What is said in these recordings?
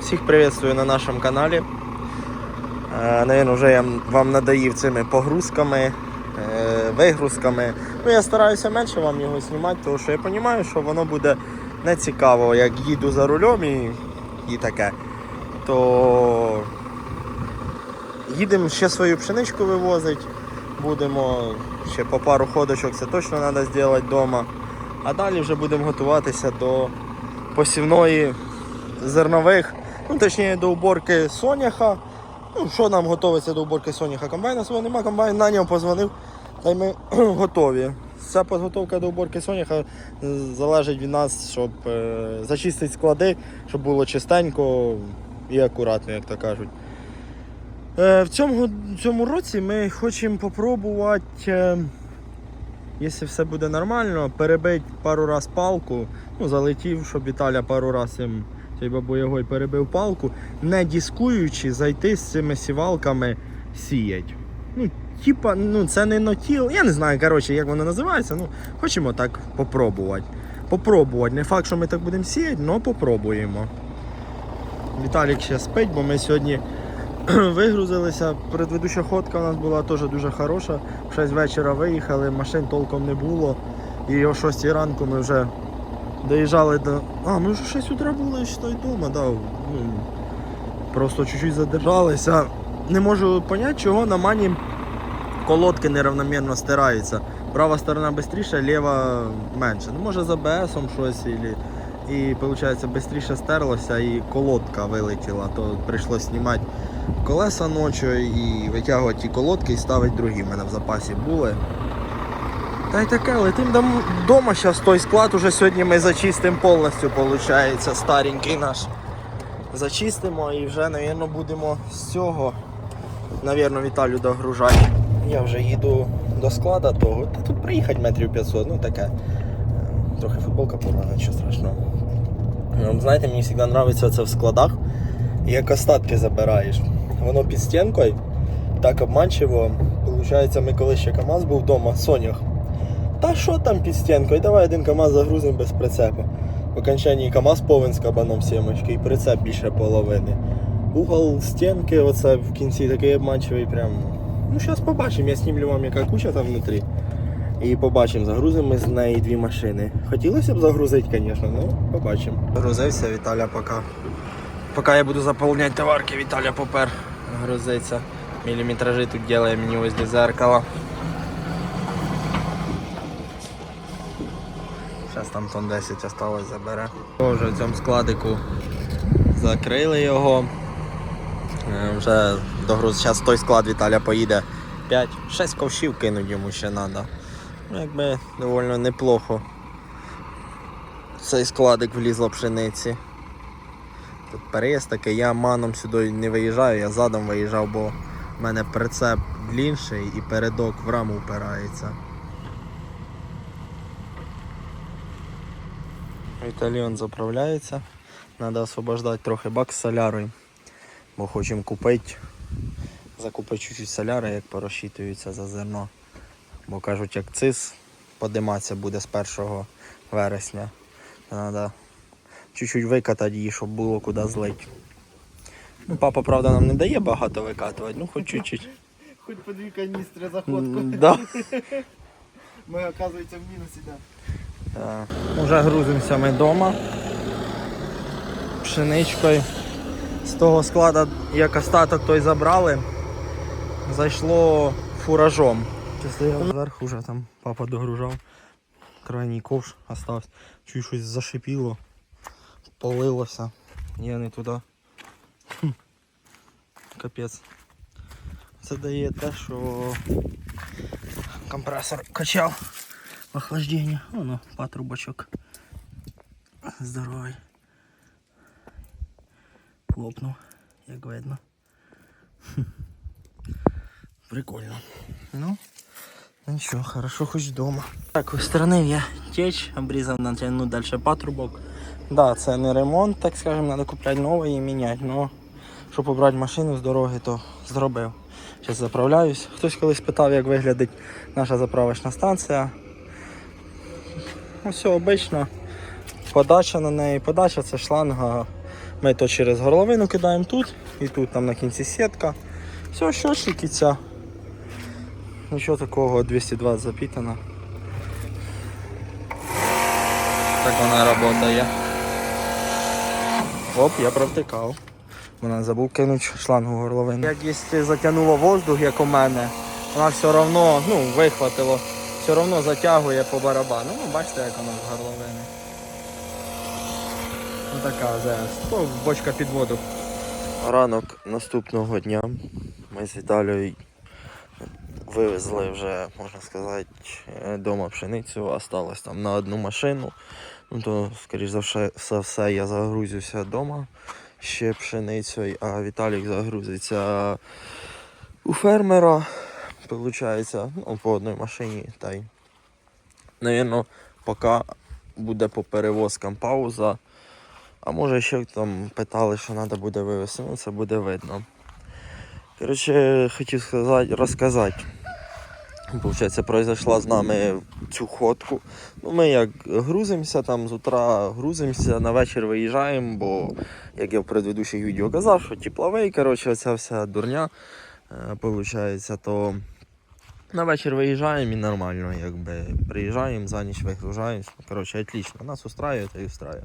Всіх приветствую на нашому каналі. Е, Наверно, вже я вам надоїв цими погрузками, е, вигрузками. Ну, я стараюся менше вам його знімати, тому що я розумію, що воно буде не цікаво, як їду за рулем і, і таке. То їдемо ще свою пшеничку вивозити. Будемо ще по пару ходочок, це точно треба зробити вдома. А далі вже будемо готуватися до посівної зернових, ну точніше до уборки соняха. Ну, що нам готується до уборки соняха? Комбайна свого нема, комбайн на нього позвонив, та й ми готові. Ця підготовка до уборки соняха е, залежить від нас, щоб е, зачистити склади, щоб було чистенько і акуратно, як то кажуть. Е, в цьому, в цьому році ми хочемо попробувати, е, якщо все буде нормально, перебити пару раз палку. Ну, залетів, щоб Віталя пару раз їм цей бабоягой перебив палку, не дискуючи, зайти з цими сівалками сіять. Ну, типа, ну це не нотіл. Я не знаю, коротше, як воно називається. Ну, хочемо так попробувати. Попробувати. Не факт, що ми так будемо сіяти, але попробуємо. Віталік ще спить, бо ми сьогодні вигрузилися. Предведуча ходка у нас була теж дуже хороша. В 6 вечора виїхали, машин толком не було. І о 6 ранку ми вже доїжджали до. А, ми вже 6 утра були що вдома, да. Ну, просто чуть-чуть задержалися. Не можу зрозуміти, чого на мані колодки неравномірно стираються. Права сторона швидше, ліва менше. Ну, може за БСом щось ілі- і виходить швидше стерлося і колодка вилетіла, то прийшлося знімати колеса ночі і витягувати ті колодки і ставити другі. В мене в запасі були. Та й таке, летим вдома, зараз той склад уже сьогодні ми зачистимо повністю, виходить, старенький наш. Зачистимо і вже, мабуть, будемо з цього, мабуть, Віталю догружати. Я вже їду до складу того. Та тут приїхати метрів 500, ну таке. Трохи футболка порвана, нічого страшного. Ну, Знаєте, мені завжди подобається це в складах, як остатки забираєш. Воно під стінкою, так обманчиво. Получається, ми коли ще КАМАЗ був вдома, Сонях. Та що там під стінкою? Давай один КАМАЗ загрузимо без прицепа. В окончанні КАМАЗ повен з кабаном сімочки і прицеп більше половини. Угол стінки, оце в кінці такий обманчивий прям. Ну, зараз побачимо, я знімлю вам яка куча там внутрі. І побачимо, загрузимо ми з неї дві машини. Хотілося б загрузити, звісно, ну побачимо. Грузився Віталя поки. Поки я буду заповняти товарки, Віталя попер грузиться. Міліметражі тут ділає мені возле зеркала. Зараз там тон 10 осталось забере. Вже в цьому складику закрили його. Е, Вже догруз. Зараз той склад Віталя поїде 5-6 ковшів кинуть йому ще треба. Ну, якби доволі неплохо. Цей складик влізло пшениці. Тут переїзд такий, я маном сюди не виїжджаю, я задом виїжджав, бо в мене прицеп длінший і передок в раму впирається. Віталіон заправляється. Треба освобождати трохи бак з солярою, бо хочемо купити. Закупити чуть-чуть соляри, як порозчитується за зерно. Бо кажуть, як цис подиматися буде з 1 вересня. Треба чуть-чуть викатати її, щоб було куди злити. Ну, папа, правда, нам не дає багато викатувати, ну хоч чуть-чуть. Хоч по дві каністри заходку. Да. Ми, оказується, в мінусі, да. Так. Уже грузимося ми вдома. Пшеничкою. З того складу, як остаток той забрали, зайшло фуражом. Зверху вже там папа догружав. Крайній ковш остався. Чую щось зашипіло, полилося. Я не туди. Хм. Капець. Це дає те, що компресор качав охлаждение. Воно, патрубочок. Здоровий. Хлопнув, як видно. Хм. Прикольно. Ну, нічого, хорошо, хоч вдома. Так, устранив я теч, обрізав, натягнув далі патрубок. Да, це не ремонт, так скажем, треба купляти новий і міняти, но щоб побрати машину з дороги, то зробив. Зараз заправляюсь. Хтось колись питав, як виглядить наша заправочна станція. Ну, все обично. Подача на неї. Подача це шланга Ми то через горловину кидаємо тут, і тут там на кінці сітка. Все, щочики ця. Нічого такого 220 запітана. Так вона працює. Оп, я провтикав. Вона забув кинути шлангу горловину. Як якщо затягнуло воздух, як у мене, вона все одно, ну, вихватило, все одно затягує по барабану. Ну, бачите, як воно з горловини. Ну така зараз. То бочка під воду. Ранок наступного дня ми з Віталією вивезли вже, можна сказати, вдома пшеницю, осталось там на одну машину. Ну то, скоріш за все, за все, я загрузився вдома ще пшеницею, а Віталік загрузиться у фермера. Получається, ну, по одній машині. Та й, навірно, поки буде по перевозкам пауза. А може ще там питали, що треба буде вивезти, ну це буде видно. Коротше, хотів сказати, розказати. Получається, произошла з нами цю ходку. Ну, ми як грузимося там з утра, грузимося, на вечір виїжджаємо, бо як я в предыдущих відео казав, що тепловий, коротше, ця вся дурня. Е, Получається, то на вечір виїжджаємо і нормально, якби приїжджаємо, за ніч вигружаємось. Коротше, отлично. Нас устраює та й устраює.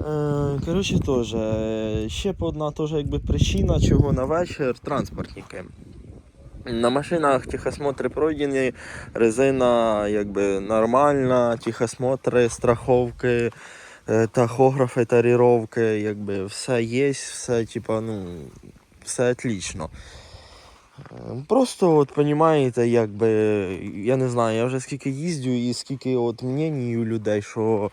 Е, Коротше, теж, е, ще одна теж, якби причина, чого на вечір транспортники. На машинах техосмотри пройдені, резина якби нормальна, техосмотри, страховки, е, тахографи, таріровки, якби все є, все типа, ну, все отлично. Просто от понімаєте, якби, я не знаю, я вже скільки їздю і скільки от мнені у людей, що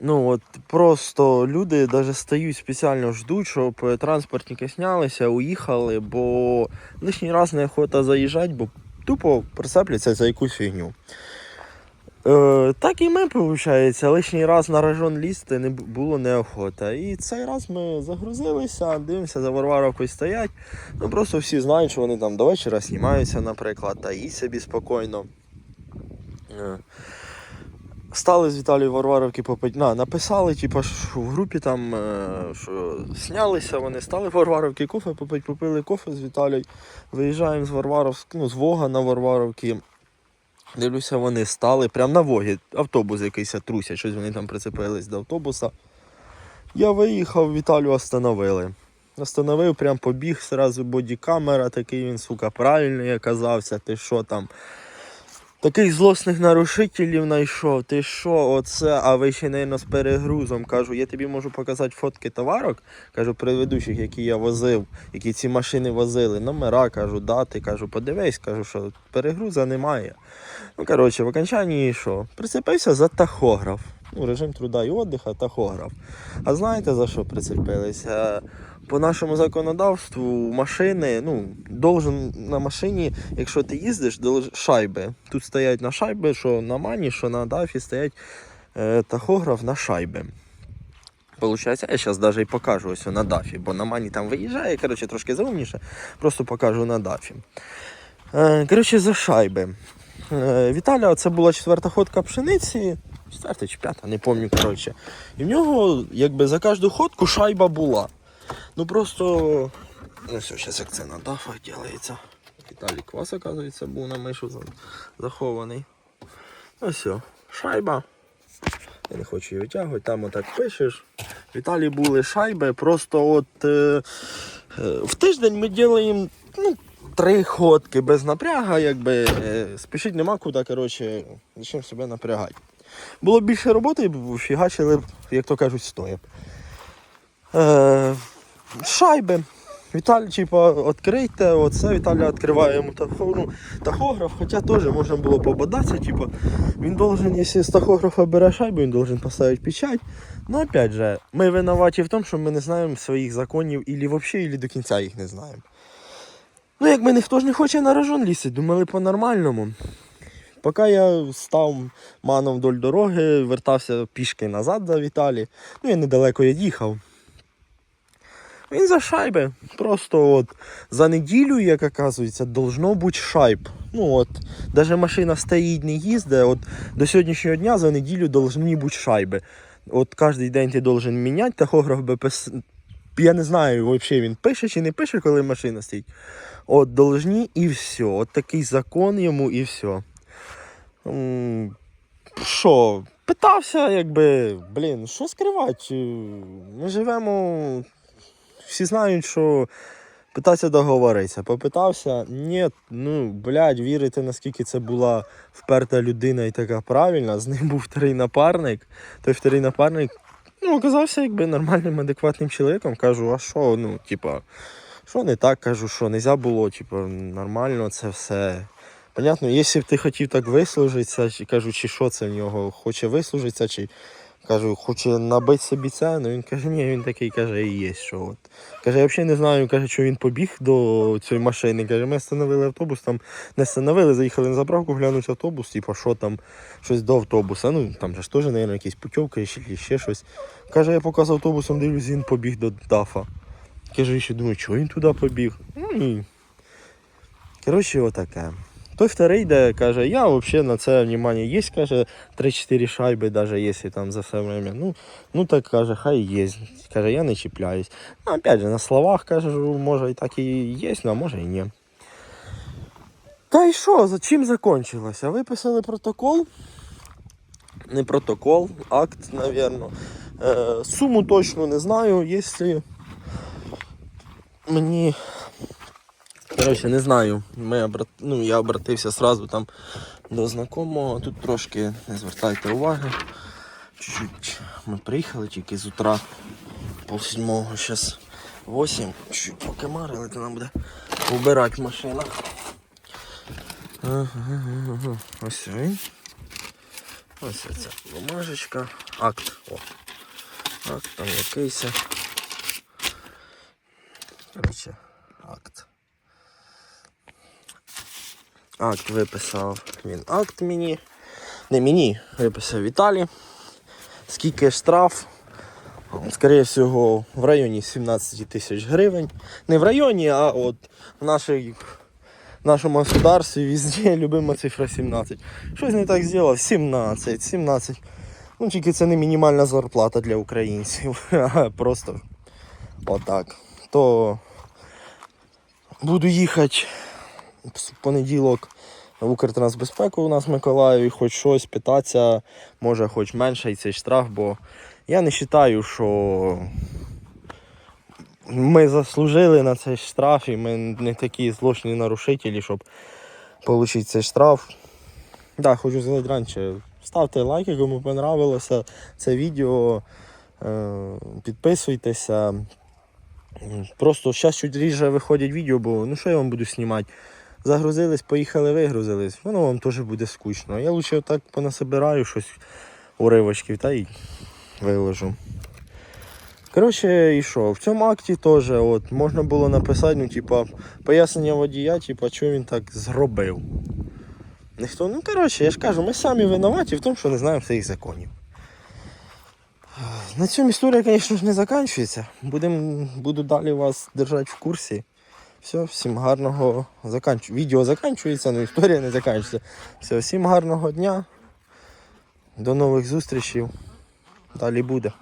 Ну от просто люди навіть стають спеціально ждуть, щоб транспортники знялися, уїхали, бо лишній раз не охота заїжджати, бо тупо присапляться за якусь фігню. Е, так і ми, виходить, лишній раз на район лізти не було неохота. І цей раз ми загрузилися, дивимося, за Варваровкою стоять. Ну просто всі знають, що вони там до вечора знімаються, наприклад, та їсть собі спокійно. Е, Стали з Віталією Варваровки попить. На, написали, типу, що в групі там, е, що снялися, вони стали Варваровки кофе попить, попили кофе з Віталією. Виїжджаємо з Варваровськ, ну, з Вога на Варваровки. Дивлюся, вони стали прямо на Вогі. Автобус якийсь трусять, щось вони там прицепились до автобуса. Я виїхав, Віталю остановили. Остановив, прям побіг, сразу бодікамера, такий він, сука, правильний оказався, ти що там. Таких злосних нарушителів знайшов. Ти що, оце, а ви ще, навіть, з перегрузом. Кажу, я тобі можу показати фотки товарок, кажу, предыдущих, які я возив, які ці машини возили, номера, кажу, дати, кажу, подивись, кажу, що перегруза немає. Ну, коротше, в окончанні що? Прицепився за тахограф. Ну, режим труда і віддиха, тахограф. А знаєте за що прицепилися? По нашому законодавству машини, ну, должен на машині, якщо ти їздиш, шайби. Тут стоять на шайби, що на мані, що на дафі стоять е, тахограф на шайби. Получається, я зараз навіть і покажу ось на дафі, бо на мані там виїжджає, коротше, трошки заумніше, просто покажу на дафі. Е, коротше, за шайби. Е, Віталя, це була четверта ходка пшениці, четверта чи п'ята, не пам'ятаю, коротше. І в нього, якби за кожну ходку шайба була. Ну просто. Ну все, зараз як це на дафах ділається. Віталій квас, оказується, був на мишу захований. Ну все, шайба. Я не хочу її витягувати, там отак пишеш. Віталій були шайби, просто от е, е, в тиждень ми робимо ну, три ходки без напряга, якби е, спішити нема куди, коротше, зачем себе напрягати. Було більше роботи, фігачили, як то кажуть, стоя. Е, шайби. Віталій, типа, відкрийте, оце Віталій відкриває йому ну, тахограф, хоча теж можна було пободатися, типа, він должен, якщо з тахографа бере шайбу, він должен поставити печать. Ну, опять же, ми винуваті в тому, що ми не знаємо своїх законів, ілі взагалі, ілі до кінця їх не знаємо. Ну, якби ніхто ж не хоче на рожон лізти, думали по-нормальному. Поки я став маном вдоль дороги, вертався пішки назад за Віталі. Ну, я недалеко я їхав. Він за шайби. Просто от за неділю, як оказується, должно бути шайб. Ну от, навіть машина стоїть, не їздить, от до сьогоднішнього дня за неділю должні бути шайби. От кожен день ти должен міняти тахограф БПС. Я не знаю, взагалі він пише чи не пише, коли машина стоїть. От должні і все. От такий закон йому і все. Що, питався, якби, блін, що скривати? Ми живемо, всі знають, що питався договоритися. Попитався, ні, ну, блядь, вірите, наскільки це була вперта людина і така правильна. З ним був вторий напарник. Той вторий напарник ну, оказався якби нормальним, адекватним чоловіком. Кажу, а що, ну, типа, що не так, кажу, що не було, типа, нормально це все. Понятно, якщо б ти хотів так вислужитися, кажу, чи що це в нього, хоче вислужитися, чи кажу, хоче набити собі ціну, він каже, ні, він такий каже, і є, що от. Каже, я взагалі не знаю, каже, що він побіг до цієї машини. Каже, ми встановили автобус, там не встановили, заїхали на заправку, глянуть автобус, типу, що там, щось до автобуса. Ну, там же ж теж, мабуть, якісь путівки чи ще щось. Каже, я поки автобусом дивлюсь, він побіг до ДАФа. Каже, ще думаю, чого він туди побіг? Ну. Коротше, отаке. Той вторий йде, каже, я взагалі на це внимання є, каже, 3-4 шайби, навіть якщо там за все время. Ну, ну так каже, хай є. Каже, я не чіпляюсь. Ну, опять же, на словах кажу, може і так і є, ну, а може і ні. Та й що, за чим закончилося? Виписали протокол. Не протокол, акт, напевно. Е, суму точно не знаю, якщо мені. Коротше, не знаю. Ми обрат... ну, я обратився сразу там до знайомого. Тут трошки не звертайте уваги. Чуть-чуть ми приїхали тільки з утра пол сьомого, зараз 8. Чуть поки марили, то нам буде вбирати машина. Ось він. Ось ця бумажечка. Акт. О. Акт там якийсь. Коротше, акт. Акт виписав він акт мені. Не мені, виписав Віталій. Скільки штраф? Скоріше всього, в районі 17 тисяч гривень. Не в районі, а от в нашій, в нашому государстві везде любима цифра 17. Щось не так зробив? 17, 17. Ну, тільки це не мінімальна зарплата для українців. а Просто отак. То буду їхати в понеділок в Укртрансбезпеку у нас в Миколаєві, хоч щось питатися, може хоч менше і цей штраф, бо я не вважаю, що ми заслужили на цей штраф і ми не такі злочні нарушителі, щоб отримати цей штраф. Так, да, хочу сказати раніше. Ставте лайки, кому понравилося це відео. е, Підписуйтеся. Просто зараз чуть рідше виходять відео, бо ну що я вам буду знімати? Загрузились, поїхали, вигрузились. Воно вам теж буде скучно. Я лучше отак понасобираю щось уривочків та й виложу. Коротше, і що, в цьому акті теж от, можна було написати, ну, типа, пояснення водія, типа, що він так зробив. Ніхто, ну коротше, я ж кажу, ми самі винуваті в тому, що не знаємо своїх законів. На цьому історія, звісно ж, не закінчується. Буду далі вас держати в курсі. Все, всім гарного заканч... відео заканчується, але історія не заканчується. Все, всім гарного дня. До нових зустрічей. Далі буде.